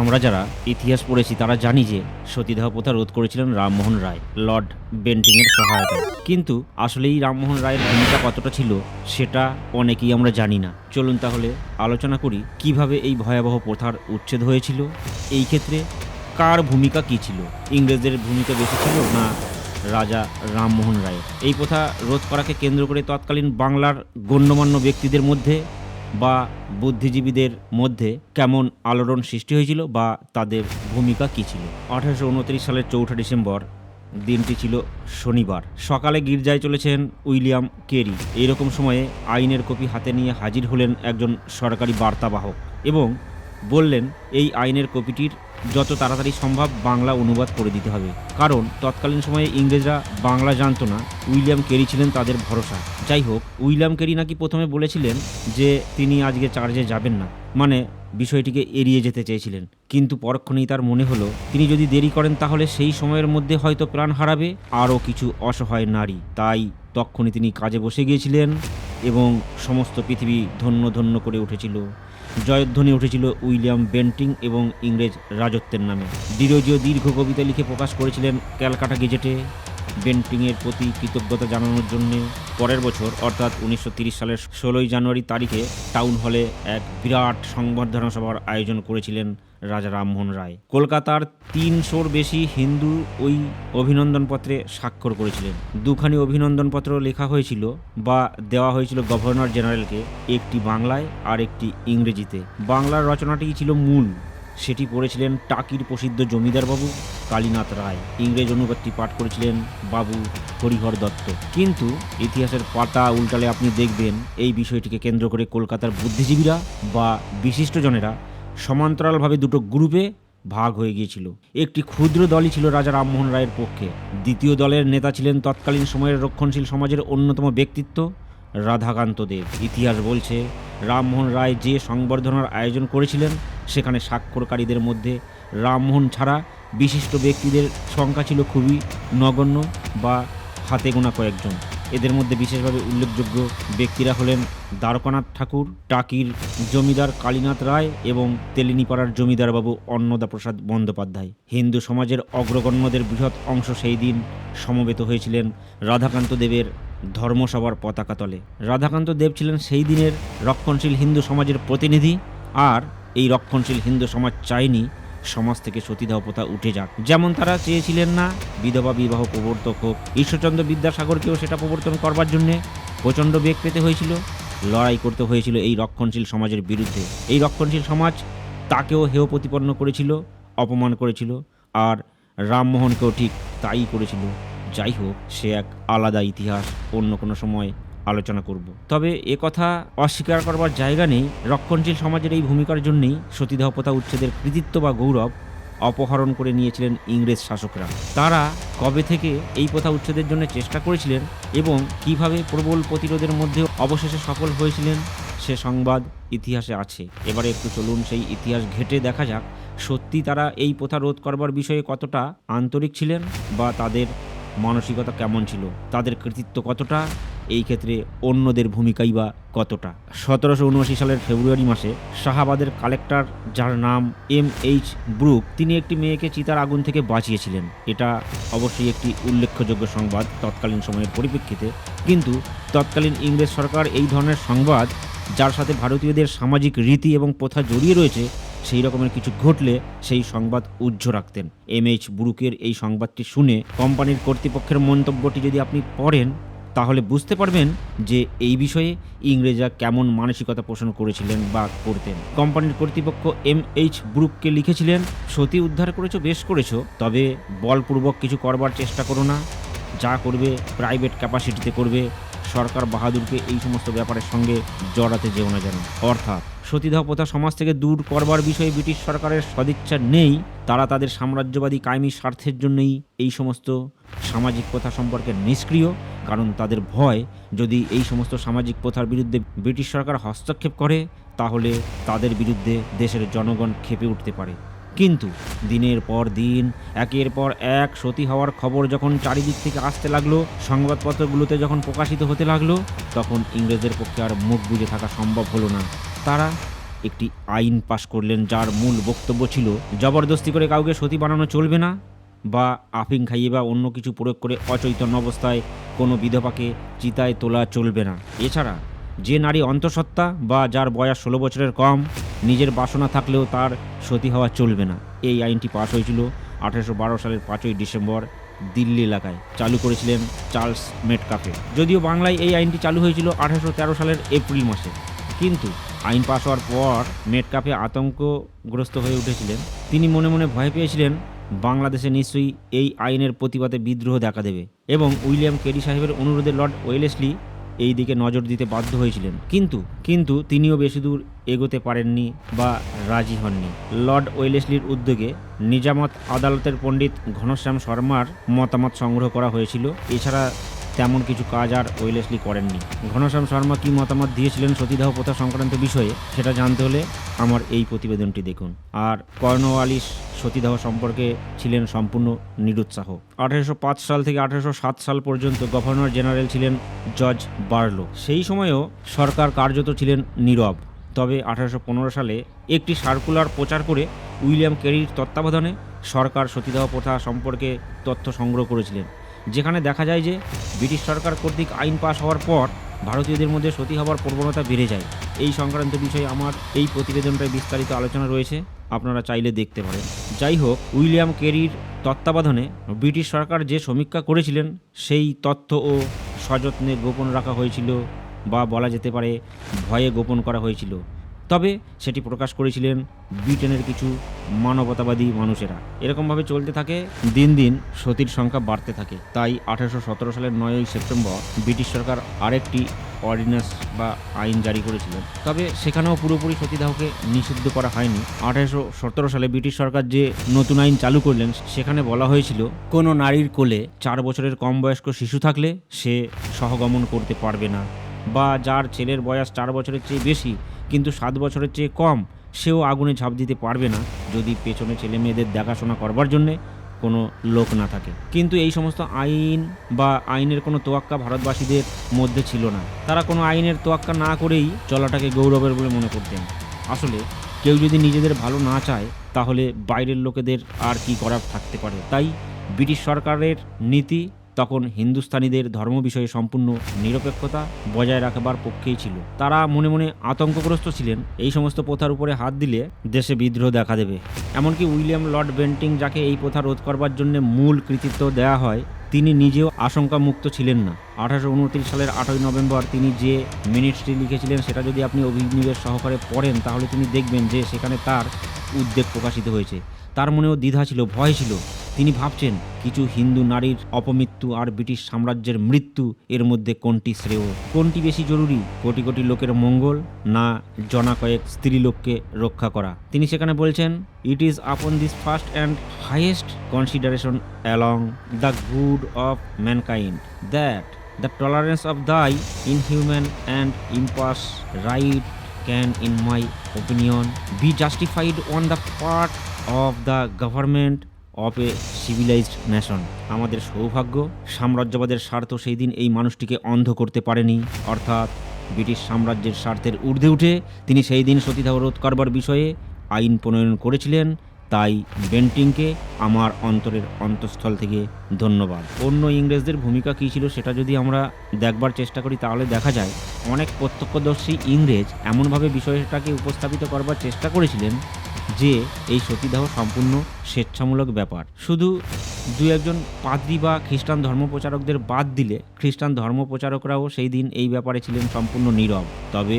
আমরা যারা ইতিহাস পড়েছি, তারা জানি যে সতীদাহ প্রথা রোধ করেছিলেন রামমোহন রায়, লর্ড বেন্টিংয়ের সহায়তায়। কিন্তু আসলে এই রামমোহন রায়ের ভূমিকা কতটা ছিল, সেটা অনেকেই আমরা জানি না। চলুন তাহলে আলোচনা করি, কীভাবে এই ভয়াবহ প্রথার উচ্ছেদ হয়েছিল? এই ক্ষেত্রে কার ভূমিকা কি ছিল? ইংরেজদের ভূমিকা বেশি ছিল না রাজা রামমোহন রায়ের? এই প্রথা রোধ করাকে কেন্দ্র করে তৎকালীন বাংলার গণ্যমান্য ব্যক্তিদের মধ্যে বা বুদ্ধিজীবীদের মধ্যে কেমন আলোড়ন সৃষ্টি হয়েছিল বা তাদের ভূমিকা কী ছিল? আঠারোশো উনত্রিশ সালের চৌঠা ডিসেম্বর, দিনটি ছিল শনিবার। সকালে গির্জায় চলেছেন উইলিয়াম কেরি। এইরকম সময়ে আইনের কপি হাতে নিয়ে হাজির হলেন একজন সরকারি বার্তাবাহক এবং বললেন, এই আইনের কপিটির যত তাড়াতাড়ি সম্ভব বাংলা অনুবাদ করে দিতে হবে। কারণ তৎকালীন সময়ে ইংরেজরা বাংলা জানতো না। উইলিয়াম কেরি ছিলেন তাদের ভরসা। যাই হোক, উইলিয়াম কেরি নাকি প্রথমে বলেছিলেন যে তিনি আজকে চার্জে যাবেন না। মানে বিষয়টিকে এড়িয়ে যেতে চেয়েছিলেন। কিন্তু পরক্ষণেই তার মনে হলো, তিনি যদি দেরি করেন তাহলে সেই সময়ের মধ্যে হয়তো প্রাণ হারাবে, আরও কিছু অসহায় নারী। তাই তখনই তিনি কাজে বসে গিয়েছিলেন এবং সমস্ত পৃথিবী ধন্য ধন্য করে উঠেছিল। জয়ধ্বনি উঠেছিল উইলিয়াম বেন্টিং এবং ইংরেজ রাজত্বের নামে। দীর্ঘ কবিতা লিখে প্রকাশ করেছিলেন ক্যালকাটা গেজেটে। বেন্টিংয়ের প্রতি কৃতজ্ঞতা জানানোর জন্য পরের বছর, অর্থাৎ উনিশশো সালের ষোলোই জানুয়ারি তারিখে টাউন হলে এক বিরাট সংবর্ধনা সভার আয়োজন করেছিলেন রাজা রামমোহন রায়। কলকাতার তিনশোর বেশি হিন্দু ওই অভিনন্দনপত্রে স্বাক্ষর করেছিলেন। দুখানি অভিনন্দনপত্র লেখা হয়েছিল বা দেওয়া হয়েছিল গভর্নর জেনারেলকে, একটি বাংলায় আর একটি ইংরেজিতে। বাংলার রচনাটি ছিল মূল। সেটি পড়েছিলেন টাকির প্রসিদ্ধ জমিদার বাবু কালীনাথ রায়। ইংরেজ অনুবাদটি পাঠ করেছিলেন বাবু হরিহর দত্ত। কিন্তু ইতিহাসের পাতা উল্টালে আপনি দেখবেন এই বিষয়টিকে কেন্দ্র করে কলকাতার বুদ্ধিজীবীরা বা বিশিষ্টজনেরা সমান্তরালভাবে দুটো গ্রুপে ভাগ হয়ে গিয়েছিল। একটি ক্ষুদ্র দলই ছিল রাজা রামমোহন রায়ের পক্ষে। দ্বিতীয় দলের নেতা ছিলেন তৎকালীন সময়ের রক্ষণশীল সমাজের অন্যতম ব্যক্তিত্ব রাধাকান্ত দেব। ইতিহাস বলছে, রামমোহন রায় যে সংবর্ধনার আয়োজন করেছিলেন, সেখানে স্বাক্ষরকারীদের মধ্যে রামমোহন ছাড়া বিশিষ্ট ব্যক্তিদের সংখ্যা ছিল খুবই নগণ্য বা হাতে গোনা কয়েকজন। এদের মধ্যে বিশেষভাবে উল্লেখযোগ্য ব্যক্তিরা হলেন দ্বারকানাথ ঠাকুর, টাকির জমিদার কালীনাথ রায় এবং তেলিনীপাড়ার জমিদারবাবু অন্নদাপ্রসাদ বন্দ্যোপাধ্যায়। হিন্দু সমাজের অগ্রগণ্যদের বৃহৎ অংশ সেই দিন সমবেত হয়েছিলেন রাধাকান্ত দেবের ধর্মসভার পতাকা তলে। রাধাকান্ত দেব ছিলেন সেই দিনের রক্ষণশীল হিন্দু সমাজের প্রতিনিধি। আর এই রক্ষণশীল হিন্দু সমাজ চায়নি সমাজ থেকে সতীদাহ প্রথা উঠে যাক। যেমন তারা চেয়েছিলেন না, বিধবা, বিবাহ, প্রবর্তক হোক। ঈশ্বরচন্দ্র বিদ্যাসাগরকেও সেটা প্রবর্তন করবার জন্যে প্রচণ্ড বেগ পেতে হয়েছিল। লড়াই করতে হয়েছিল এই রক্ষণশীল সমাজের বিরুদ্ধে। এই রক্ষণশীল সমাজ তাকেও হেয় প্রতিপন্ন করেছিল, অপমান করেছিল। আর রামমোহনকেও ঠিক তাই করেছিল। যাই হোক, সে এক আলাদা ইতিহাস, অন্য কোনো সময় আলোচনা করব। তবে এ কথা অস্বীকার করবার জায়গা নেই। রক্ষণশীল সমাজের এই ভূমিকার জন্যেই সতীদাহ প্রথা উচ্ছেদের কৃতিত্ব বা গৌরব অপহরণ করে নিয়েছিলেন ইংরেজ শাসকরা। তারা কবে থেকে এই প্রথা উচ্ছেদের জন্য চেষ্টা করেছিলেন এবং কীভাবে প্রবল প্রতিরোধের মধ্যে অবশেষে সফল হয়েছিলেন, সে সংবাদ ইতিহাসে আছে। এবারে একটু চলুন সেই ইতিহাস ঘেটে দেখা যাক, সত্যি তারা এই প্রথা রোধ করবার বিষয়ে কতটা আন্তরিক ছিলেন বা তাদের মানসিকতা কেমন ছিল? তাদের কৃতিত্ব কতটা? এই ক্ষেত্রে অন্যদের ভূমিকাই বা কতটা? সতেরোশো উনআশি সালের ফেব্রুয়ারি মাসে শাহাবাদের কালেক্টর যার নাম এম এইচ ব্রুক, তিনি একটি মেয়েকে চিতার আগুন থেকে বাঁচিয়েছিলেন। এটা অবশ্যই একটি উল্লেখযোগ্য সংবাদ তৎকালীন সময়ের পরিপ্রেক্ষিতে। কিন্তু তৎকালীন ইংরেজ সরকার এই ধরনের সংবাদ, যার সাথে ভারতীয়দের সামাজিক রীতি এবং প্রথা জড়িয়ে রয়েছে সেই রকমের কিছু ঘটলে সেই সংবাদ উজ্জ্ব রাখতেন। এম এইচ ব্রুকের এই সংবাদটি শুনে কোম্পানির কর্তৃপক্ষের মন্তব্যটি যদি আপনি পড়েন, তাহলে বুঝতে পারবেন যে এই বিষয়ে ইংরেজরা কেমন মানসিকতা পোষণ করেছিলেন বা করতেন। কোম্পানির কর্তৃপক্ষ এম এইচ ব্রুককে লিখেছিলেন, সতী উদ্ধার করেছ, বেশ করেছ, তবে বলপূর্বক কিছু করবার চেষ্টা করো না। যা করবে প্রাইভেট ক্যাপাসিটিতে করবে। সরকার বাহাদুরকে এই সমস্ত ব্যাপারের সঙ্গে জড়াতে যেও না যেন। অর্থাৎ সতীদাহ প্রথা সমাজ থেকে দূর করবার বিষয়ে ব্রিটিশ সরকারের সদিচ্ছা নেই। তারা তাদের সাম্রাজ্যবাদী কায়েমি স্বার্থের জন্যই এই সমস্ত সামাজিক প্রথা সম্পর্কে নিষ্ক্রিয়, কারণ তাদের ভয়, যদি এই সমস্ত সামাজিক প্রথার বিরুদ্ধে ব্রিটিশ সরকার হস্তক্ষেপ করে, তাহলে তাদের বিরুদ্ধে দেশের জনগণ খেপে উঠতে পারে। কিন্তু দিনের পর দিন, একের পর এক সতী হওয়ার খবর যখন চারিদিক থেকে আসতে লাগল, সংবাদপত্রগুলোতে যখন প্রকাশিত হতে লাগল, তখন ইংরেজদের পক্ষে আর মুখ বুজে থাকা সম্ভব হলো না। তারা একটি আইন পাশ করলেন যার মূল বক্তব্য ছিল, জবরদস্তি করে কাউকে সতী বানানো চলবে না বা আফিং খাইয়ে বা অন্য কিছু প্রয়োগ করে অচৈতন্য অবস্থায় কোনো বিধবাকে চিতায় তোলা চলবে না। এছাড়া যে নারী অন্তঃসত্ত্বা বা যার বয়স ষোলো বছরের কম, নিজের বাসনা থাকলেও তার সতী হওয়া চলবে না। এই আইনটি পাশ হয়েছিল আঠারোশো সালের পাঁচই ডিসেম্বর দিল্লি এলাকায়। চালু করেছিলেন চার্লস মেটকাফে। যদিও বাংলায় এই আইনটি চালু হয়েছিল আঠারোশো সালের এপ্রিল মাসে। কিন্তু আইন পাশ হওয়ার পর মেটকাফে আতঙ্কগ্রস্ত হয়ে উঠেছিলেন। তিনি মনে মনে ভয় পেয়েছিলেন, বাংলাদেশে নিশ্চয়ই এই আইনের প্রতিবাদে বিদ্রোহ দেখা দেবে। এবং উইলিয়াম কেরি সাহেবের অনুরোধে লর্ড ওয়েলেসলি এই দিকে নজর দিতে বাধ্য হয়েছিলেন। কিন্তু কিন্তু তিনিও বেশি দূর এগোতে পারেননি বা রাজি হননি। লর্ড ওয়েলেসলির উদ্যোগে নিজামত আদালতের পণ্ডিত ঘনশ্যাম শর্মার মতামত সংগ্রহ করা হয়েছিল। এছাড়া তেমন কিছু কাজ আর ওয়েলেসলি করেননি। ঘনশ্যাম শর্মা কী মতামত দিয়েছিলেন সতীদাহ প্রথা সংক্রান্ত বিষয়ে, সেটা জানতে হলে আমার এই প্রতিবেদনটি দেখুন। আর কর্নওয়ালিস সতীদাহ সম্পর্কে ছিলেন সম্পূর্ণ নিরুৎসাহ। আঠারোশো পাঁচ সাল থেকে আঠারোশো সাত সাল পর্যন্ত গভর্নর জেনারেল ছিলেন জর্জ বার্লো। সেই সময়েও সরকার কার্যত ছিলেন নীরব। তবে আঠারোশো পনেরো সালে একটি সার্কুলার প্রচার করে উইলিয়াম কেরির তত্ত্বাবধানে সরকার সতীদাহ প্রথা সম্পর্কে তথ্য সংগ্রহ করেছিলেন। যেখানে দেখা যায় যে ব্রিটিশ সরকার কর্তৃক আইন পাশ হওয়ার পর ভারতীয়দের মধ্যে সতী হওয়ার প্রবণতা বেড়ে যায়। এই সংক্রান্ত বিষয়ে আমার এই প্রতিবেদনটায় বিস্তারিত আলোচনা রয়েছে, আপনারা চাইলে দেখতে পারেন। যাই হোক, উইলিয়াম কেরির তত্ত্বাবধানে ব্রিটিশ সরকার যে সমীক্ষা করেছিলেন, সেই তথ্য ও সযত্নে গোপন রাখা হয়েছিল বা বলা যেতে পারে ভয়ে গোপন করা হয়েছিল। তবে সেটি প্রকাশ করেছিলেন ব্রিটেনের কিছু মানবতাবাদী মানুষেরা। এরকমভাবে চলতে থাকে, দিন দিন সতীর সংখ্যা বাড়তে থাকে। তাই আঠারোশো সতেরো সালের নয়ই সেপ্টেম্বর ব্রিটিশ সরকার আরেকটি অর্ডিন্যান্স বা আইন জারি করেছিলেন। তবে সেখানেও পুরোপুরি সতীদাহকে নিষিদ্ধ করা হয়নি। আঠারোশো সতেরো সালে ব্রিটিশ সরকার যে নতুন আইন চালু করলেন, সেখানে বলা হয়েছিল, কোনো নারীর কোলে চার বছরের কম বয়স্ক শিশু থাকলে সে সহগমন করতে পারবে না। বা যার ছেলের বয়স চার বছরের চেয়ে বেশি কিন্তু সাত বছরের চেয়ে কম সেও আগুনে ঝাঁপ দিতে পারবে না যদি পেছনে ছেলে মেয়েদের দেখাশোনা করবার জন্যে কোনো লোক না থাকে। কিন্তু এই সমস্ত আইন বা আইনের কোনো তোয়াক্কা ভারতবাসীদের মধ্যে ছিল না। তারা কোনো আইনের তোয়াক্কা না করেই চলাটাকে গৌরবের বলে মনে করতেন। আসলে কেউ যদি নিজেদের ভালো না চায়, তাহলে বাইরের লোকেদের আর কি করার থাকতে পারে? তাই ব্রিটিশ সরকারের নীতি তখন হিন্দুস্তানিদের ধর্ম বিষয়ে সম্পূর্ণ নিরপেক্ষতা বজায় রাখবার পক্ষেই ছিল। তারা মনে মনে আতঙ্কগ্রস্ত ছিলেন, এই সমস্ত প্রথার উপরে হাত দিলে দেশে বিদ্রোহ দেখা দেবে। এমনকি উইলিয়াম লর্ড বেন্টিং যাকে এই প্রথা রোধ করবার জন্য মূল কৃতিত্ব দেয়া হয়, তিনি নিজেও আশঙ্কা মুক্ত ছিলেন না। আঠারোশো উনত্রিশ সালের আটই নভেম্বর তিনি যে মিনিটসটি লিখেছিলেন সেটা যদি আপনি অভিনিবেশ সহকারে পড়েন, তাহলে তিনি দেখবেন যে সেখানে তার উদ্বেগ প্রকাশিত হয়েছে। তার মনেও দ্বিধা ছিল, ভয় ছিল। তিনি ভাবছেন কিছু হিন্দু নারীর অপমৃত্যু আর ব্রিটিশ সাম্রাজ্যের মৃত্যু এর মধ্যে কোনটি শ্রেয়? কোনটি বেশি জরুরি? কোটি কোটি লোকের মঙ্গল না জনা কয়েক স্ত্রীলোককে রক্ষা করা? তিনি সেখানে বলছেন it is upon this first and highest consideration along the good of mankind that the tolerance of thy inhuman and impious rite can, in my opinion, be justified on the part of the government of a civilised nation আমাদের সৌভাগ্য, সাম্রাজ্যবাদের স্বার্থ সেই দিন এই মানুষটিকে অন্ধ করতে পারেনি। অর্থাৎ ব্রিটিশ সাম্রাজ্যের স্বার্থের ঊর্ধ্বে উঠে তিনি সেই দিন সতীদাহ রোধ করবার বিষয়ে আইন প্রণয়ন করেছিলেন। তাই বেন্টিংকে আমার অন্তরের অন্তঃস্থল থেকে ধন্যবাদ। অন্য ইংরেজদের ভূমিকা কী ছিল সেটা যদি আমরা দেখবার চেষ্টা করি, তাহলে দেখা যায় অনেক প্রত্যক্ষদর্শী ইংরেজ এমনভাবে বিষয়টাকে উপস্থাপিত করবার চেষ্টা করেছিলেন যে এই সতীদাহ সম্পূর্ণ স্বেচ্ছামূলক ব্যাপার। শুধু দু একজন পাদ্রী বা খ্রিস্টান ধর্মপ্রচারকদের বাদ দিলে খ্রিস্টান ধর্মপ্রচারকরাও সেই দিন এই ব্যাপারে ছিলেন সম্পূর্ণ নীরব। তবে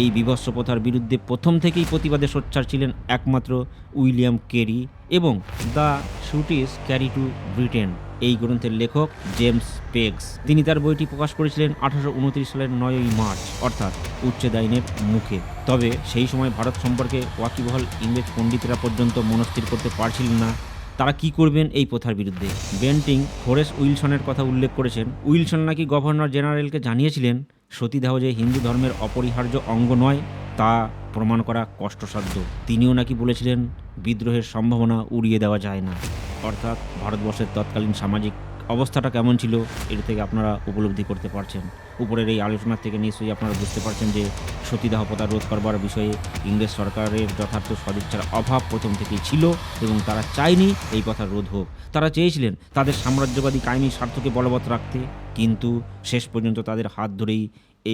এই বিভৎস প্রথার বিরুদ্ধে প্রথম থেকেই প্রতিবাদে সোচ্চার ছিলেন একমাত্র উইলিয়াম কেরি এবং the suttee's cry to Britain. এই গ্রন্থের লেখক জেমস পেগস। তিনি তার বইটি প্রকাশ করেছিলেন আঠারোশো উনত্রিশ সালের নয়ই মার্চ, অর্থাৎ উচ্ছেদ আইনের মুখে। তবে সেই সময় ভারত সম্পর্কে ওয়াকিবহল ইংরেজ পণ্ডিতরা পর্যন্ত মনস্থির করতে পারছিলেন না। তারা কি করবেন এই প্রথার বিরুদ্ধে? বেন্টিং হোরেস উইলসনের কথা উল্লেখ করেছেন। উইলসন নাকি গভর্নর জেনারেলকে জানিয়েছিলেন, সতীদাহ যে হিন্দু ধর্মের অপরিহার্য অঙ্গ নয়, তা প্রমাণ করা কষ্টসাধ্য। তিনিও নাকি বলেছিলেন, বিদ্রোহের সম্ভাবনা উড়িয়ে দেওয়া যায় না। অর্থাৎ ভারতবর্ষের তৎকালীন সামাজিক অবস্থাটা কেমন ছিল, এর থেকে আপনারা উপলব্ধি করতে পারছেন। উপরের এই আলোচনা থেকে নিশ্চয়ই আপনারা বুঝতে পারছেন যে সতীদাহ প্রথা রোধ করবার বিষয়ে ইংরেজ সরকারের যথার্থ সদিচ্ছার অভাব প্রথম থেকেই ছিল এবং তারা চায়নি এই কথা রোধ হোক। তারা চেয়েছিলেন তাদের সাম্রাজ্যবাদী কাহিনী স্বার্থকে বলবৎ রাখতে, কিন্তু শেষ পর্যন্ত তাদের হাত ধরেই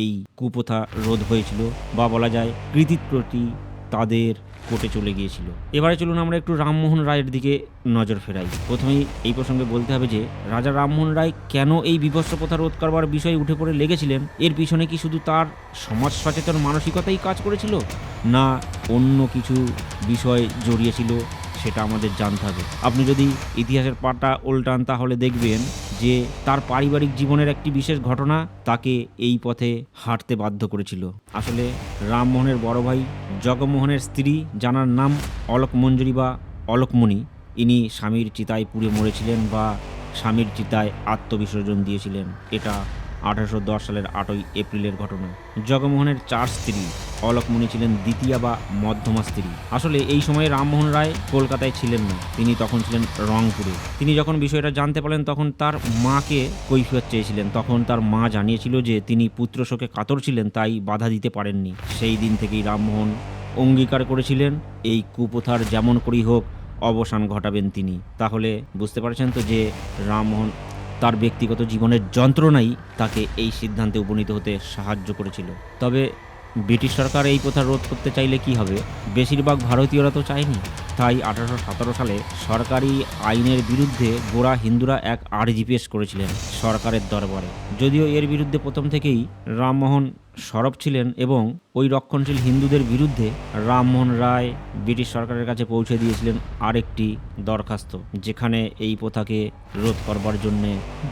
এই কুপ্রথা রোধ হয়েছিল বা বলা যায় কৃতিত্বটি তাদের কোর্টে চলে গিয়েছিল। এবারে চলুন আমরা একটু রামমোহন রায়ের দিকে নজর ফেরাই। প্রথমেই এই প্রসঙ্গে বলতে হবে যে, রাজা রামমোহন রায় কেন এই বিভৎস প্রথা রোধ করবার বিষয়ে উঠে পড়ে লেগেছিলেন? এর পিছনে কি শুধু তার সমাজ সচেতন মানসিকতাই কাজ করেছিল? না অন্য কিছু বিষয় জড়িয়েছিল সেটা আমাদের জানতে হবে। আপনি যদি ইতিহাসের পাটা উল্টান তাহলে দেখবেন যে তার পারিবারিক জীবনের একটি বিশেষ ঘটনা তাকে এই পথে হাঁটতে বাধ্য করেছিল। আসলে রামমোহনের বড় ভাই, জগমোহনের স্ত্রী, জানার নাম অলোক মঞ্জুরি বা অলোকমণি। ইনি স্বামীর চিতায় পুড়ে মরেছিলেন বা স্বামীর চিতায় আত্মবিসর্জন দিয়েছিলেন। এটা আঠারোশো দশ সালের আটই এপ্রিলের ঘটনা। জগমোহনের চার স্ত্রী, অলকমণি ছিলেন দ্বিতীয়া বা মধ্যমা স্ত্রী। আসলে এই সময়ে রামমোহন রায় কলকাতায় ছিলেন না, তিনি তখন ছিলেন রংপুরে। তিনি যখন বিষয়টা জানতে পারলেন, তখন তার মাকে কৈফিয়ত চেয়েছিলেন। তখন তার মা জানিয়েছিল যে তিনি পুত্র শোকে কাতর ছিলেন, তাই বাধা দিতে পারেননি। সেই দিন থেকেই রামমোহন অঙ্গীকার করেছিলেন, এই কুপ্রথার যেমন করেই হোক, অবসান ঘটাবেন তিনি। তাহলে বুঝতে পারছেন তো যে রামমোহন তার ব্যক্তিগত জীবনের যন্ত্রণাই তাকে এই সিদ্ধান্তে উপনীত হতে সাহায্য করেছিল। তবে ব্রিটিশ সরকার এই প্রথা রোধ করতে চাইলে কি হবে? বেশিরভাগ ভারতীয়রা তো চায়নি। তাই আঠারোশো সতেরো সালে সরকারি আইনের বিরুদ্ধে গোড়া হিন্দুরা এক আর্জি পেশ করেছিলেন সরকারের দরবারে। যদিও এর বিরুদ্ধে প্রথম থেকেই রামমোহন সরব ছিলেন এবং ওই রক্ষণশীল হিন্দুদের বিরুদ্ধে রামমোহন রায় ব্রিটিশ সরকারের কাছে পৌঁছে দিয়েছিলেন আরেকটি দরখাস্ত, যেখানে এই প্রথাকে রোধ করবার জন্য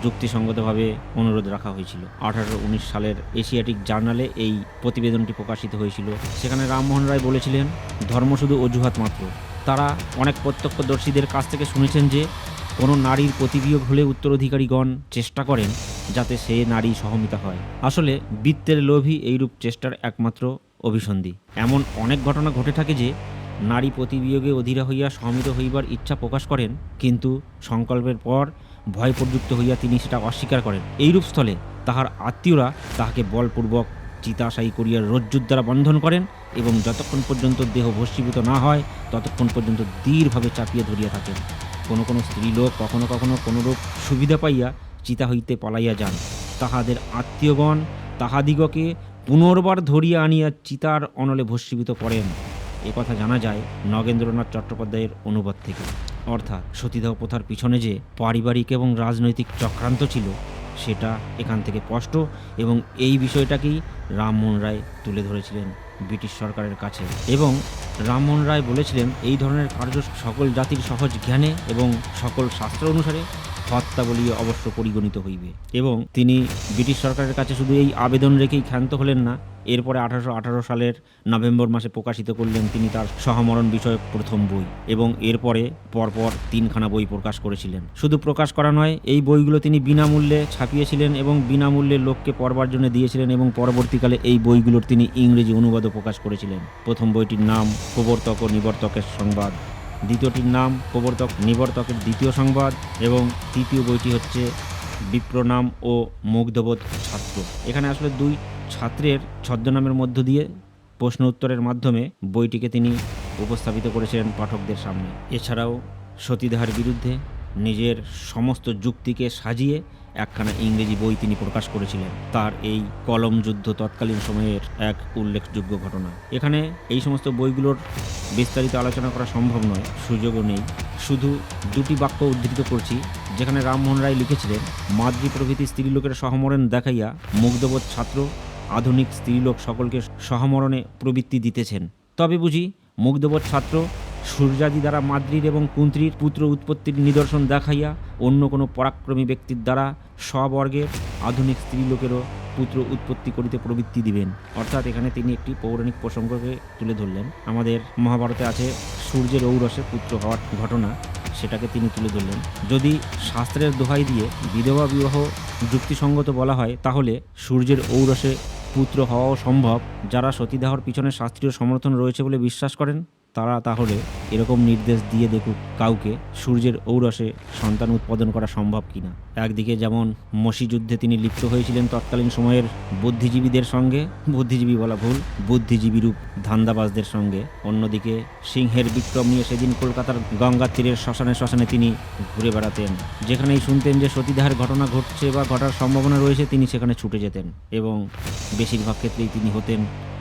যুক্তিসঙ্গতভাবে অনুরোধ রাখা হয়েছিল। আঠারোশো উনিশ সালের এশিয়াটিক জার্নালে এই প্রতিবেদনটি প্রকাশিত হয়েছিল। সেখানে রামমোহন রায় বলেছিলেন, ধর্ম শুধু অজুহাত মাত্র। তারা অনেক প্রত্যক্ষদর্শীদের কাছ থেকে শুনেছেন যে কোনো নারীর প্রতিবিয়োগ হলে উত্তরাধিকারীগণ চেষ্টা করেন যাতে সে নারী সহমিতা হয়। আসলে বৃত্তের লোভই এইরূপ চেষ্টার একমাত্র অভিসন্ধি। এমন অনেক ঘটনা ঘটে থাকে যে নারী প্রতিবিয়োগে অধীরা হইয়া সহমিত হইবার ইচ্ছা প্রকাশ করেন, কিন্তু সংকল্পের পর ভয় প্রযুক্ত হইয়া তিনি সেটা অস্বীকার করেন। এইরূপ স্থলে তাহার আত্মীয়রা তাহাকে বলপূর্বক চিতাশায়ী করিয়া রজ্জুর দ্বারা বন্ধন করেন এবং যতক্ষণ পর্যন্ত দেহ ভস্মীভূত না হয়, ততক্ষণ পর্যন্ত দৃঢ়ভাবে চাপিয়ে ধরিয়া থাকেন। কোনো কোনো স্ত্রীলোক কখনো কখনো কোনোরূপ সুবিধা পাইয়া চিতা হইতে পলাইয়া যান। তাহাদের আত্মীয়গণ তাহাদিগকে পুনর্বার ধরিয়া আনিয়া চিতার অনলে ভস্মীভূত করেন। এ কথা জানা যায় নগেন্দ্রনাথ চট্টোপাধ্যায়ের অনুবাদ থেকে। অর্থাৎ সতীদাহ প্রথার পিছনে যে পারিবারিক এবং রাজনৈতিক চক্রান্ত ছিল, সেটা এখান থেকে স্পষ্ট এবং এই বিষয়টাকেই রামমোহন রায় তুলে ধরেছিলেন। ব্রিটিশ সরকারের কাছে। এবং রামমোহন রায় বলেছিলেন, এই ধরনের কার্য সকল জাতির সহজ জ্ঞানে এবং সকল শাস্ত্র অনুসারে হত্যা বলিয়ে অবশ্য পরিগণিত হইবে। এবং তিনি ব্রিটিশ সরকারের কাছে শুধু এই আবেদন রেখেই ক্ষান্ত হলেন না, এরপরে আঠারোশো আঠারো সালের নভেম্বর মাসে প্রকাশিত করলেন তিনি তার সহমরণ বিষয়ক প্রথম বই এবং এরপরে পরপর তিনখানা বই প্রকাশ করেছিলেন। শুধু প্রকাশ করা নয়, এই বইগুলো তিনি বিনামূল্যে ছাপিয়েছিলেন এবং বিনামূল্যে লোককে পড়বার জন্য দিয়েছিলেন এবং পরবর্তীকালে এই বইগুলোর তিনি ইংরেজি অনুবাদও প্রকাশ করেছিলেন। প্রথম বইটির নাম প্রবর্তক ও নিবর্তকের সংবাদ। দ্বিতীয়টির নাম প্রবর্তক নিবর্তকের দ্বিতীয় সংবাদ এবং তৃতীয় বইটি হচ্ছে বিপ্রনাম ও মুগ্ধবোধ ছাত্র। এখানে আসলে দুই ছাত্রের ছদ্মনামের মধ্য দিয়ে প্রশ্ন উত্তরের মাধ্যমে বইটিকে তিনি উপস্থাপিত করেছিলেন পাঠকদের সামনে। এছাড়াও সতীদাহার বিরুদ্ধে নিজের সমস্ত যুক্তিকে সাজিয়ে একখানা ইংরেজি বই তিনি প্রকাশ করেছিলেন। তার এই কলম যুদ্ধ তৎকালীন সময়ের এক উল্লেখযোগ্য ঘটনা। এখানে এই সমস্ত বইগুলোর বিস্তারিত আলোচনা করা সম্ভব নয়, সুযোগও নেই। শুধু দুটি বাক্য উদ্ধৃত করছি, যেখানে রামমোহন রায় লিখেছিলেন, মাদ্রি প্রভৃতি স্ত্রীলোকের সহমরণ দেখাইয়া মুগ্ধবোধ ছাত্র আধুনিক স্ত্রীলোক সকলকে সহমরণে প্রবৃত্তি দিতেছেন। তবে বুঝি মুগ্ধবোধ ছাত্র সূর্যাদি দ্বারা মাদ্রির এবং কুন্ত্রীর পুত্র উৎপত্তির নিদর্শন দেখাইয়া অন্য কোনো পরাক্রমী ব্যক্তির দ্বারা স্ববর্গের আধুনিক স্ত্রীলোকেরও পুত্র উৎপত্তি করিতে প্রবৃত্তি দিবেন। অর্থাৎ এখানে তিনি একটি পৌরাণিক প্রসঙ্গকে তুলে ধরলেন। আমাদের মহাভারতে আছে, সূর্যের ঔরসে পুত্র হওয়ার ঘটনা সেটাকে তিনি তুলে ধরলেন। যদি শাস্ত্রের দোহাই দিয়ে বিধবা বিবাহ যুক্তিসঙ্গত বলা হয়, তাহলে সূর্যের ঔরসে পুত্র হওয়াও সম্ভব। যারা সতীদাহর পিছনে শাস্ত্রীয় সমর্থন রয়েছে বলে বিশ্বাস করেন তারা তাহলে এরকম নির্দেশ দিয়ে দেখুক কাউকে সূর্যের ঔরসে সন্তান উৎপাদন করা সম্ভব কিনা। একদিকে যেমন মসি যুদ্ধে তিনি লিপ্ত হয়েছিলেন তৎকালীন সময়ের বুদ্ধিজীবীদের সঙ্গে, বুদ্ধিজীবী বলা ভুল, বুদ্ধিজীবী রূপ ধান্দাবাজদের সঙ্গে। অন্যদিকে সিংহের বিক্রম নিয়ে সেদিন কলকাতার গঙ্গার তীরের শ্মশানে শ্মশানে তিনি ঘুরে বেড়াতেন। যেখানেই শুনতেন যে সতীদাহের ঘটনা ঘটছে বা ঘটার সম্ভাবনা রয়েছে, তিনি সেখানে ছুটে যেতেন এবং বেশিরভাগ ক্ষেত্রেই তিনি হতেন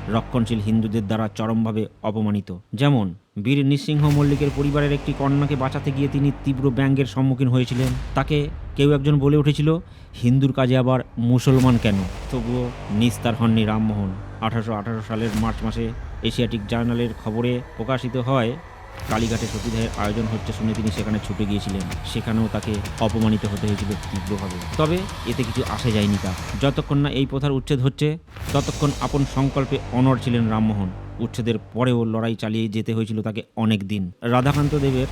রক্ষণশীল হিন্দুদের দ্বারা চরমভাবে অপমানিত। যেমন, বীর নৃসিংহ মল্লিকের পরিবারের একটি কন্যাকে বাঁচাতে গিয়ে তিনি তীব্র ব্যঙ্গের সম্মুখীন হয়েছিলেন। তাকে কেউ একজন বলে উঠেছিল, হিন্দুর কাজে আবার মুসলমান কেন? তবুও নিস্তার হননি রামমোহন। আঠারোশো আঠারো সালের মার্চ মাসে এশিয়াটিক জার্নালের খবরে প্রকাশিত হয় কালীঘাটে সতীদাহের আয়োজন হচ্ছে শুনে তিনি সেখানে ছুটে গিয়েছিলেন। সেখানেও তাকে অপমানিত হতে হয়েছিল তীব্রভাবে। তবে এতে কিছু আসে যায়নি তা যতক্ষণ না এই প্রথার উচ্ছেদ হচ্ছে, ততক্ষণ আপন সংকল্পে অনড় ছিলেন রামমোহন। উচ্ছেদের পরেও লড়াই চালিয়ে যেতে হয়েছিল তাকে অনেক দিন। রাধাকান্ত দেবের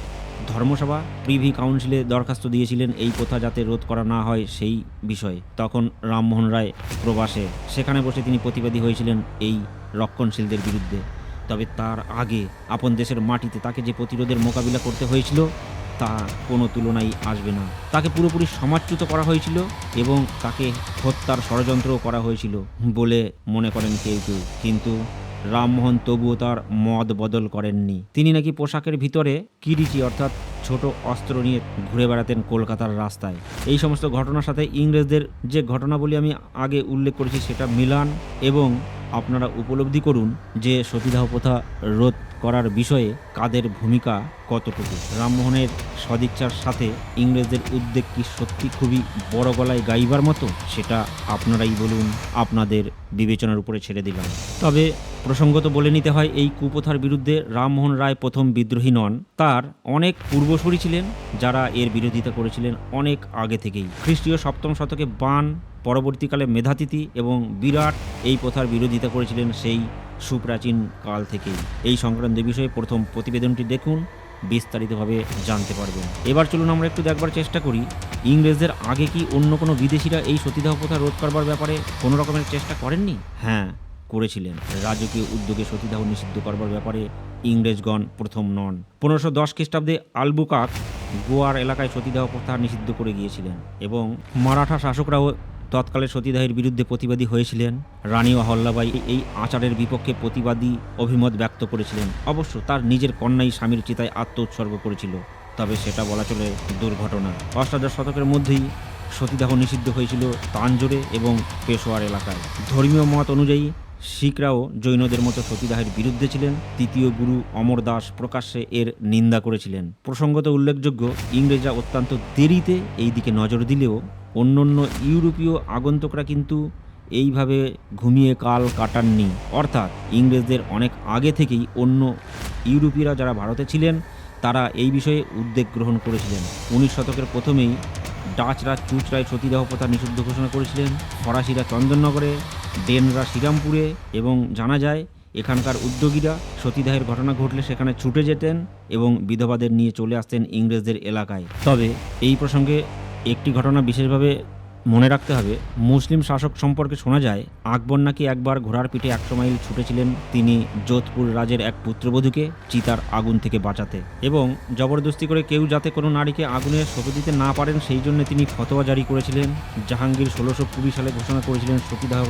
ধর্মসভা প্রিভি কাউন্সিলে দরখাস্ত দিয়েছিলেন এই প্রথা যাতে রোধ করা না হয় সেই বিষয়ে। তখন রামমোহন রায় প্রবাসে। সেখানে বসে তিনি প্রতিবাদী হয়েছিলেন এই রক্ষণশীলদের বিরুদ্ধে। তবে তার আগে আপন দেশের মাটিতে তাকে যে প্রতিরোধের মোকাবিলা করতে হয়েছিল, তা কোনো তুলনাই আসবে না। তাকে পুরোপুরি সমাজচ্যুত করা হয়েছিল এবং তাকে হত্যার ষড়যন্ত্রও করা হয়েছিল বলে মনে করেন কেউ কেউ। কিন্তু রামমোহন তবুও তার মদ বদল করেননি। তিনি নাকি পোশাকের ভিতরে কিরিচি অর্থাৎ ছোট অস্ত্র নিয়ে ঘুরে বেড়াতেন কলকাতার রাস্তায়। এই সমস্ত ঘটনার সাথে ইংরেজদের যে ঘটনাবলী আমি আগে উল্লেখ করেছি সেটা মিলান এবং আপনারা উপলব্ধি করুন যে সতীদাহ প্রথা রোধ করার বিষয়ে কাদের ভূমিকা কতটুকু? রামমোহনের সদিচ্ছার সাথে ইংরেজদের উদ্বেগ কি সত্যি খুবই বড় গলায় গাইবার মতো? সেটা আপনারাই বলুন, আপনাদের বিবেচনার উপরে ছেড়ে দিলাম। তবে প্রসঙ্গত বলে নিতে হয়, এই কুপ্রথার বিরুদ্ধে রামমোহন রায় প্রথম বিদ্রোহী নন। তার অনেক পূর্বসূরি ছিলেন, যারা এর বিরোধিতা করেছিলেন অনেক আগে থেকেই। খ্রিস্টীয় সপ্তম শতকে বান, পরবর্তীকালে মেধাতিথি এবং বিরাট এই প্রথার বিরোধিতা করেছিলেন সেই সুপ্রাচীন কাল থেকেই। এই সংক্রান্ত বিষয়ে প্রথম প্রতিবেদনটি দেখুন, বিস্তারিতভাবে জানতে পারবেন। এবার চলুন আমরা একটু দেখবার চেষ্টা করি, ইংরেজদের আগে কি অন্য কোনো বিদেশিরা এই সতীদাহ প্রথা রোধ করবার ব্যাপারে কোনো রকমের চেষ্টা করেননি? হ্যাঁ করেছিলেন। রাজকীয় উদ্যোগে সতীদাহ নিষিদ্ধ করবার ব্যাপারে ইংরেজগণ প্রথম নন। পনেরোশো দশ খ্রিস্টাব্দে আলবুকাক গোয়ার এলাকায় সতীদাহ প্রথা নিষিদ্ধ করে গিয়েছিলেন এবং মারাঠা শাসকরাও তৎকালে সতীদাহের বিরুদ্ধে প্রতিবাদী হয়েছিলেন। রানী অহল্লাবাই এই আচারের বিপক্ষে প্রতিবাদী অভিমত ব্যক্ত করেছিলেন। অবশ্য তার নিজের কন্যাই স্বামীর চিতায় আত্ম উৎসর্গ করেছিল। তবে সেটা বলা চলে দুর্ঘটনা। অষ্টাদশ শতকের মধ্যেই সতীদাহ নিষিদ্ধ হয়েছিল তাঞ্জোরে এবং পেশোয়ার এলাকায়। ধর্মীয় মত অনুযায়ী শিখরাও জৈনদের মতো সতীদাহের বিরুদ্ধে ছিলেন। তৃতীয় গুরু অমর দাস প্রকাশ্যে এর নিন্দা করেছিলেন। প্রসঙ্গত উল্লেখযোগ্য, ইংরেজরা অত্যন্ত দেরিতে এই দিকে নজর দিলেও অন্যান্য ইউরোপীয় আগন্তুকরা কিন্তু এইভাবে ঘুমিয়ে কাল কাটাননি। অর্থাৎ ইংরেজদের অনেক আগে থেকেই অন্য ইউরোপীয়রা যারা ভারতে ছিলেন, তারা এই বিষয়ে উদ্যোগ গ্রহণ করেছিলেন। উনিশ শতকের প্রথমেই ডাচরা চুচরায় সতীদাহ প্রথা নিষিদ্ধ ঘোষণা করেছিলেন। ফরাসিরা চন্দননগরে ডেনরা শ্রীরামপুরে এবং জানা যায়, এখানকার উদ্যোগীরা সতীদাহের ঘটনা ঘটলে সেখানে ছুটে যেতেন এবং বিধবাদের নিয়ে চলে আসতেন ইংরেজদের এলাকায়। তবে এই প্রসঙ্গে একটি ঘটনা বিশেষভাবে মনে রাখতে হবে, মুসলিম শাসক সম্পর্কে শোনা যায়, আকবর নাকি একবার ঘোড়ার পিঠে একশো মাইল ছুটেছিলেন তিনি যোধপুর রাজের এক পুত্রবধূকে চিতার আগুন থেকে বাঁচাতে। এবং জবরদস্তি করে কেউ যাতে কোনো নারীকে আগুনে সঁপে দিতে না পারেন, সেই জন্য তিনি ফতোয়া জারি করেছিলেন। জাহাঙ্গীর ষোলোশো কুড়ি সালে ঘোষণা করেছিলেন সতীদাহ,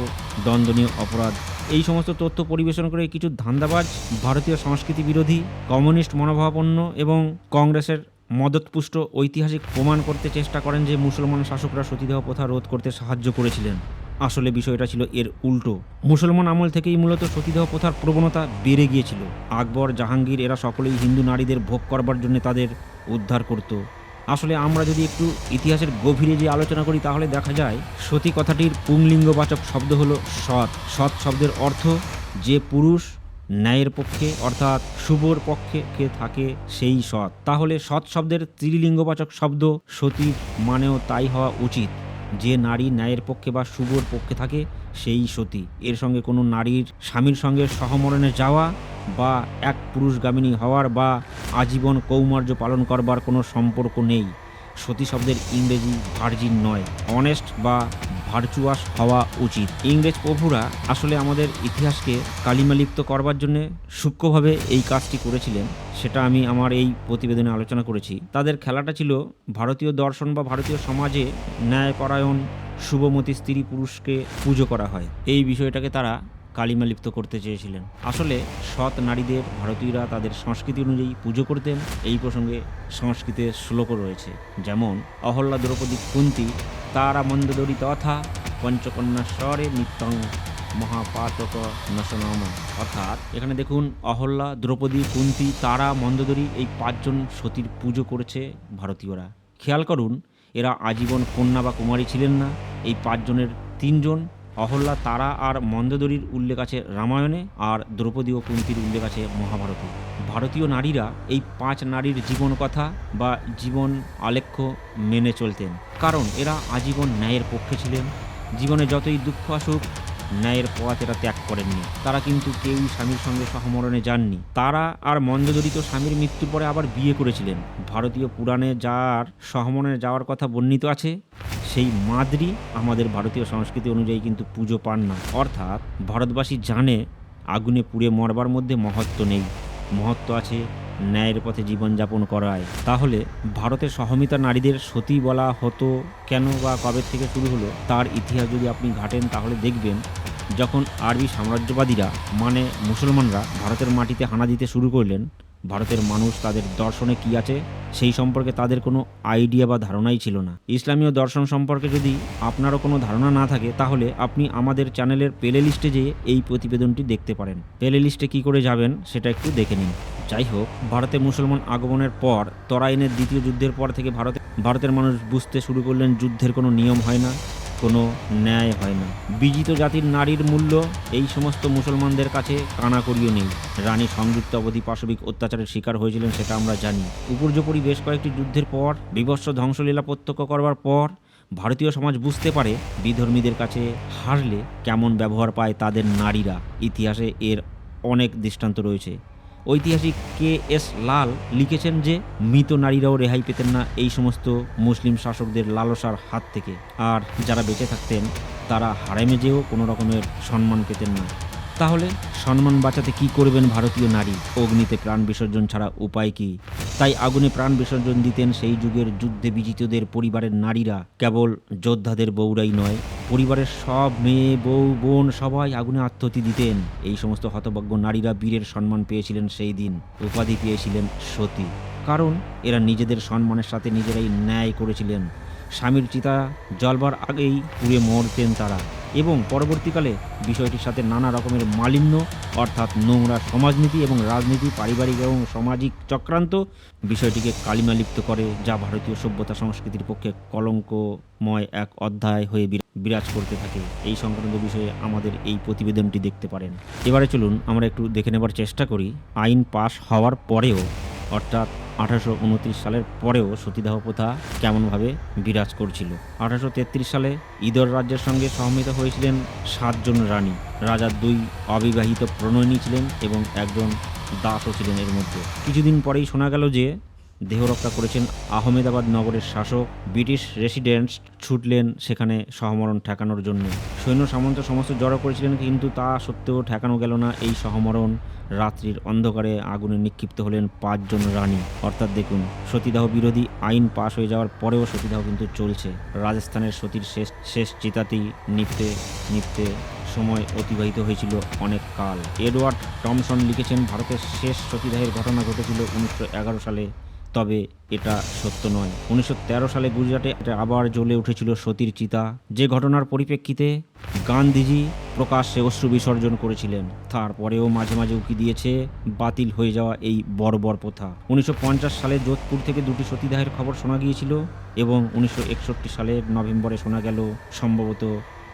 দণ্ডনীয় অপরাধ। এই সমস্ত তথ্য পরিবেশন করে কিছু ধান্দাবাজ, ভারতীয় সংস্কৃতি বিরোধী, কমিউনিস্ট মনোভাবাপন্ন এবং কংগ্রেসের মদতপুষ্ট ঐতিহাসিক প্রমাণ করতে চেষ্টা করেন যে মুসলমান শাসকরা সতীদাহ প্রথা রোধ করতে সাহায্য করেছিলেন। আসলে বিষয়টা ছিল এর উল্টো। মুসলমান আমল থেকেই মূলত সতীদাহ প্রথার প্রবণতা বেড়ে গিয়েছিল। আকবর, জাহাঙ্গীর এরা সকলেই হিন্দু নারীদের ভোগ করবার জন্য তাদের উদ্ধার করত। আসলে আমরা যদি একটু ইতিহাসের গভীরে যে আলোচনা করি তাহলে দেখা যায়, সতী কথাটির পুংলিঙ্গবাচক শব্দ হলো সৎ। সৎ শব্দের অর্থ যে পুরুষ ন্যায়ের পক্ষে, অর্থাৎ শুভর পক্ষে কে থাকে সেই সৎ। তাহলে সৎ শব্দের ত্রিলিঙ্গবাচক শব্দ সতীর মানেও তাই হওয়া উচিত। যে নারী ন্যায়ের পক্ষে বা শুভর পক্ষে থাকে, সেই সতী। এর সঙ্গে কোনো নারীর স্বামীর সঙ্গে সহমরণে যাওয়া বা এক পুরুষগামিনী হওয়ার বা আজীবন কৌমার্য পালন করবার কোনো সম্পর্ক নেই। সতী শব্দের ইংরেজি ভার্জিন নয় অনেস্ট বা ভার্চুয়াস হওয়া উচিত। ইংরেজ প্রভুরা আসলে আমাদের ইতিহাসকে কালিমালিপ্ত করবার জন্য সূক্ষ্মভাবে এই কাজটি করেছিলেন, সেটা আমি আমার এই প্রতিবেদনে আলোচনা করেছি। তাদের খেলাটা ছিল ভারতীয় দর্শন বা ভারতীয় সমাজে ন্যায়পরায়ণ, শুভমতী স্ত্রী পুরুষকে পুজো করা হয়। এই বিষয়টাকে তারা কালিমালিপ্ত করতে চেয়েছিলেন। আসলে সৎ নারীদের, ভারতীয়রা তাদের সংস্কৃতি অনুযায়ী পুজো করতেন, এই প্রসঙ্গে সংস্কৃতে শ্লোকও রয়েছে, যেমন অহল্লা দ্রৌপদী কুন্তি তারা মন্দদরি তথা পঞ্চকন্যা স্বরে নিত্যং মহাপাতক নশনম অর্থাৎ, এখানে দেখুন, অহল্যা দ্রৌপদী কুন্তি তারা মন্দোদরী এই পাঁচজন সতীর পুজো করেছে ভারতীয়রা। খেয়াল করুন, এরা আজীবন কন্যা বা কুমারী ছিলেন না, এই পাঁচজনের তিনজন অহল্যা তারা আর মন্দদরীর উল্লেখ আছে রামায়ণে আর দ্রৌপদী ও কুন্তির উল্লেখ আছে মহাভারতে। ভারতীয় নারীরা এই পাঁচ নারীর জীবন কথা বা জীবন আলেখ্য মেনে চলতেন। কারণ এরা আজীবন ন্যায়ের পক্ষে ছিলেন। জীবনে যতই দুঃখ আসুক ন্যায়ের পথ এরা ত্যাগ করেননি। তারা কিন্তু কেউই স্বামীর সঙ্গে সহমরণে যাননি। তারা আর মন্দদরিত স্বামীর মৃত্যুর পরে আবার বিয়ে করেছিলেন। ভারতীয় পুরাণে যার সহমরণে যাওয়ার কথা বর্ণিত আছে, সেই মাদ্রি আমাদের ভারতীয় সংস্কৃতি অনুযায়ী কিন্তু পুজো পান না। অর্থাৎ ভারতবাসী জানে আগুনে পুড়ে মরবার মধ্যে মহত্ব নেই। মহত্ব আছে ন্যায়ের পথে জীবনযাপন করায়। তাহলে ভারতের সহমিতা নারীদের সতী বলা হতো কেন বা কবে থেকে শুরু হলো? তার ইতিহাস যদি আপনি ঘাটেন, তাহলে দেখবেন যখন আরবি সাম্রাজ্যবাদীরা মানে মুসলমানরা, ভারতের মাটিতে হানা দিতে শুরু করলেন, ভারতের মানুষ তাদের দর্শনে কি আছে সেই সম্পর্কে তাদের কোনো আইডিয়া বা ধারণাই ছিল না। ইসলামীয় দর্শন সম্পর্কে যদি আপনারও কোনো ধারণা না থাকে, তাহলে আপনি আমাদের চ্যানেলের প্লে লিস্টে যেয়ে এই প্রতিবেদনটি দেখতে পারেন। প্লে লিস্টে কী করে যাবেন, সেটা একটু দেখে নিন। যাই হোক, ভারতে মুসলমান আগমনের পর তরাইনের দ্বিতীয় যুদ্ধের পর থেকে ভারতে ভারতের মানুষ বুঝতে শুরু করলেন যুদ্ধের কোনো নিয়ম হয় না, কোনো ন্যায় হয় না। বিজিত জাতির নারীর মূল্য, এই সমস্ত মুসলমানদের কাছে কানাকড়িও নেই। রানী সংযুক্ত অবধি পাশবিক অত্যাচারের শিকার হয়েছিলেন সেটা আমরা জানি। উপর্যপরি বেশ কয়েকটি যুদ্ধের পর বিভৎস ধ্বংসলীলা প্রত্যক্ষ করবার পর, ভারতীয় সমাজ বুঝতে পারে বিধর্মীদের কাছে হারলে কেমন ব্যবহার পায় তাদের নারীরা। ইতিহাসে এর অনেক দৃষ্টান্ত রয়েছে। ঐতিহাসিক কে এস লাল লিখেছেন যে, মৃত নারীরাও রেহাই পেতেন না এই সমস্ত মুসলিম শাসকদের লালসার হাত থেকে। আর যারা বেঁচে থাকতেন, তারা হারেমে যেও কোনো রকমের সম্মান পেতেন না। তাহলে সম্মান বাঁচাতে কি করবেন ভারতীয় নারী? অগ্নিতে প্রাণ বিসর্জন ছাড়া উপায় কি? তাই আগুনে প্রাণ বিসর্জন দিতেন সেই যুগের যুদ্ধে বিজিতদের পরিবারের নারীরা। কেবল যোদ্ধাদের বউরাই নয়, পরিবারের সব মেয়ে, বউ, বোন সবাই আগুনে আত্মহতি দিতেন। এই সমস্ত হতভাগ্য নারীরা বীরের সম্মান পেয়েছিলেন সেই দিন। উপাধি পেয়েছিলেন সতী। কারণ এরা নিজেদের সম্মানের সাথে নিজেরাই ন্যায় করেছিলেন। স্বামীর চিতা জ্বলবার আগেই পুড়ে মরতেন তারা। এবং পরবর্তীকালে বিষয়টির সাথে নানা রকমের মালিন্য, অর্থাৎ নোংরা সমাজনীতি এবং রাজনীতি, পারিবারিক এবং সামাজিক চক্রান্ত বিষয়টিকে কালিমালিপ্ত করে, যা ভারতীয় সভ্যতা সংস্কৃতির পক্ষে কলঙ্কময় এক অধ্যায় হয়ে বিরাজ করতে থাকে। এই সংক্রান্ত বিষয়ে আমাদের এই প্রতিবেদনটি দেখতে পারেন। এবারে চলুন আমরা একটু দেখে নেবার চেষ্টা করি। আইন পাশ হওয়ার পরেও, অর্থাৎ আঠারোশো উনত্রিশ সালের পরেও সতীদাহ প্রথা কেমনভাবে বিরাজ করছিল? আঠারোশো তেত্রিশ সালে ইদর রাজ্যের সঙ্গে সহমিত হয়েছিলেন সাতজন রানী। রাজার দুই অবিবাহিত প্রণয়নী ছিলেন এবং একজন দাসও ছিলেন এর মধ্যে। কিছুদিন পরেই শোনা গেল যে দেহরক্ষা করেছেন আহমেদাবাদ নগরের শাসক, ব্রিটিশ রেসিডেন্টস ছুটলেন সেখানে সহমরণ ঠেকানোর জন্য। সৈন্য সামন্ত সমস্ত জড়ো করেছিলেন, কিন্তু তা সত্ত্বেও ঠেকানো গেল না। এই সহমরণ রাত্রির অন্ধকারে আগুনে নিক্ষিপ্ত হলেন পাঁচজন রানী। অর্থাৎ দেখুন, সতীদাহ বিরোধী আইন পাশ হয়ে যাওয়ার পরেও সতীদাহ কিন্তু চলছে। রাজস্থানের সতীর শেষ শেষ চিতাতেই নিপতে নিপতে সময় অতিবাহিত হয়েছিল অনেক কাল। এডওয়ার্ড টমসন লিখেছেন, ভারতের শেষ সতীদাহের ঘটনা ঘটেছিল উনিশশো এগারো সালে। তবে এটা সত্য নয়। উনিশশো সালে গুজরাটে আবার জ্বলে উঠেছিল সতীর চিতা। যে ঘটনার পরিপ্রেক্ষিতে গান্ধীজি প্রকাশ্যে অশ্রু বিসর্জন করেছিলেন। তারপরেও মাঝে মাঝে উকি দিয়েছে বাতিল হয়ে যাওয়া এই বর্বর প্রথা। উনিশশো পঞ্চাশ সালে যোধপুর থেকে দুটি সতীদাহের খবর শোনা গিয়েছিল এবং উনিশশো একষট্টি সালের নভেম্বরে শোনা গেল, সম্ভবত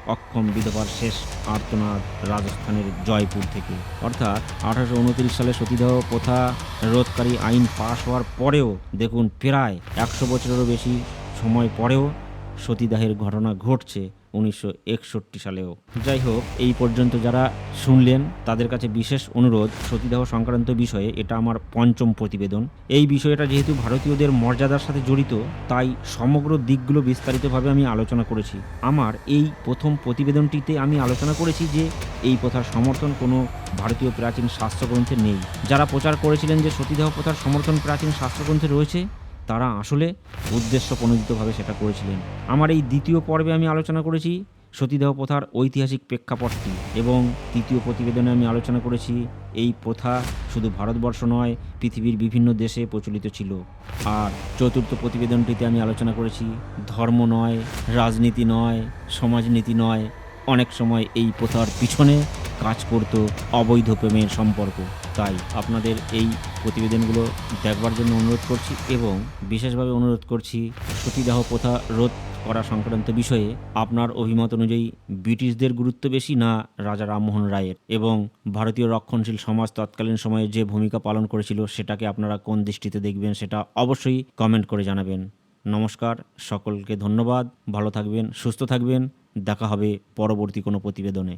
অক্ষম বিধবার শেষ আর্তনাদ রাজস্থানের জয়পুর থেকে। অর্থাৎ আঠারোশো উনত্রিশ সালে সতীদাহ প্রথা রোধকারী আইন পাশ হওয়ার পরেও দেখুন প্রায় একশো বছরেরও বেশি সময় পরেও সতীদাহের ঘটনা ঘটছে। উনিশশো একষট্টি সালেও। যাই হোক এই পর্যন্ত যারা শুনলেন, তাদের কাছে বিশেষ অনুরোধ, সতীদাহ সংক্রান্ত বিষয়ে এটা আমার পঞ্চম প্রতিবেদন। এই বিষয়টা যেহেতু ভারতীয়দের মর্যাদার সাথে জড়িত, তাই সমগ্র দিকগুলো বিস্তারিতভাবে আমি আলোচনা করেছি। আমার এই প্রথম প্রতিবেদনটিতে আমি আলোচনা করেছি যে, এই প্রথার সমর্থন কোনো ভারতীয় প্রাচীন শাস্ত্রগ্রন্থে নেই। যারা প্রচার করেছিলেন যে সতীদাহ প্রথার সমর্থন প্রাচীন শাস্ত্রগ্রন্থে রয়েছে তারা আসলে উদ্দেশ্য প্রণোদিতভাবে সেটা করেছিলেন। আমার এই দ্বিতীয় পর্বে আমি আলোচনা করেছি সতীদাহ প্রথার ঐতিহাসিক প্রেক্ষাপটটি এবং তৃতীয় প্রতিবেদনে আমি আলোচনা করেছি এই প্রথা শুধু ভারতবর্ষ নয়, পৃথিবীর বিভিন্ন দেশে প্রচলিত ছিল। আর চতুর্থ প্রতিবেদনটিতে আমি আলোচনা করেছি, ধর্ম নয়, রাজনীতি নয়, সমাজনীতি নয়, অনেক সময় এই প্রথার পিছনে কাজ করত অবৈধ প্রেমের সম্পর্ক। তাই আপনাদের এই প্রতিবেদনগুলো দেখবার জন্য অনুরোধ করছি এবং বিশেষভাবে অনুরোধ করছি সতীদাহ প্রথা রোধ করা সংক্রান্ত বিষয়ে আপনার অভিমত অনুযায়ী ব্রিটিশদের গুরুত্ব বেশি না রাজা রামমোহন রায়ের? এবং ভারতীয় রক্ষণশীল সমাজ তৎকালীন সময়ে যে ভূমিকা পালন করেছিল সেটাকে আপনারা কোন দৃষ্টিতে দেখবেন সেটা অবশ্যই কমেন্ট করে জানাবেন। নমস্কার, সকলকে ধন্যবাদ, ভালো থাকবেন, সুস্থ থাকবেন, দেখা হবে পরবর্তী কোনো প্রতিবেদনে।